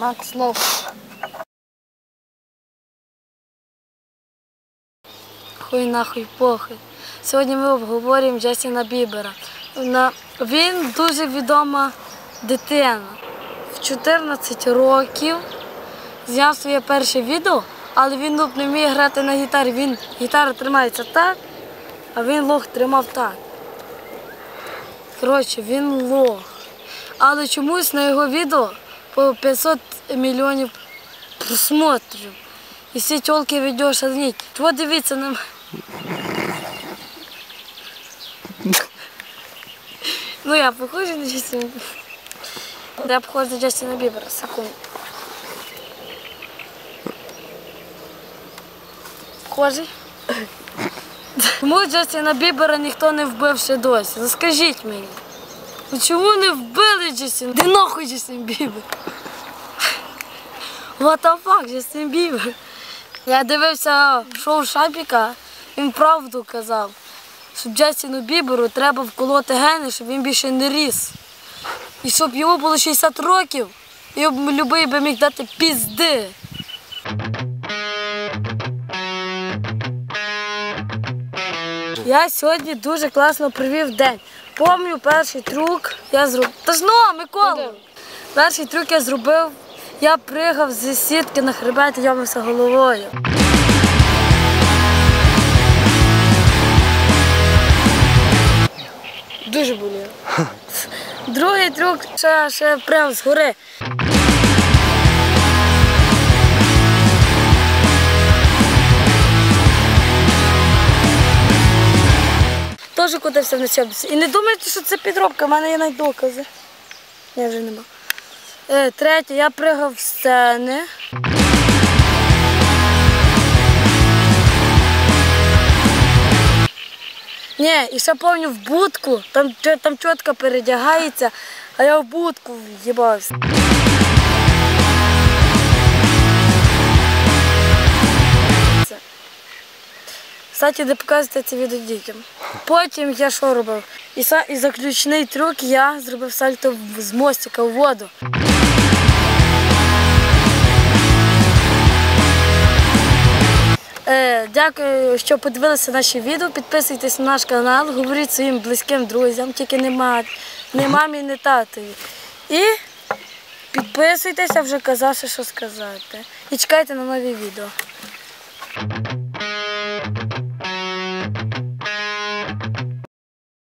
Так, слово. Хуй нахуй похуй. Сьогодні ми обговорюємо Джастіна Бібера. Він дуже відома дитина. В 14 років зняв своє перше відео, але він ну, не вміє грати на гітарі. Він гітара тримається так, а він лох тримав так. Коротше, він лох. Але чомусь на його відео по 500 мільйонів просмотрів. І всі тілки відео шалніть. Чого дивіться на мене? Ну я похожа на Джастіна Бібера. Я похожа на Джастіна Бібера, секунду. Схожий? Чому Джастіна Бібера ніхто не вбив ще досі? Ну скажіть мені. Ну чому не вбили Джастіна? Де нахуй Джастін Бібер? What the fuck, Джастін Бібер? Я дивився шоу Шапіка, він правду казав, що Джастіну Біберу треба вколоти гени, щоб він більше не ріс. І щоб йому було 60 років, і любий би міг дати пізди. Я сьогодні дуже класно провів день. Помню перший трюк я зробив. Та ж ну, Микола! Перший трюк я зробив. Я пригав зі сітки на хребет і йомився головою. Дуже боліло. Другий трюк ще, ще прямо з гори. Теж кудився в ночобці. І не думайте, що це підробка, в мене є навіть докази. Ні, вже нема. Е, третє, я пригав в сцени. Ні, і ще повню в будку, там, там чітко передягається, а я в будку в'їбався. Кстати, де показуєте це відео дітям. Потім я що робив? І, са- і заключний трюк я зробив сальто з мостика в воду. Е, дякую, що подивилися наші відео. Підписуйтесь на наш канал, говоріть своїм близьким друзям, тільки не, ма- не мамі, не татові. І підписуйтеся, вже казавши, що сказати. І чекайте на нові відео.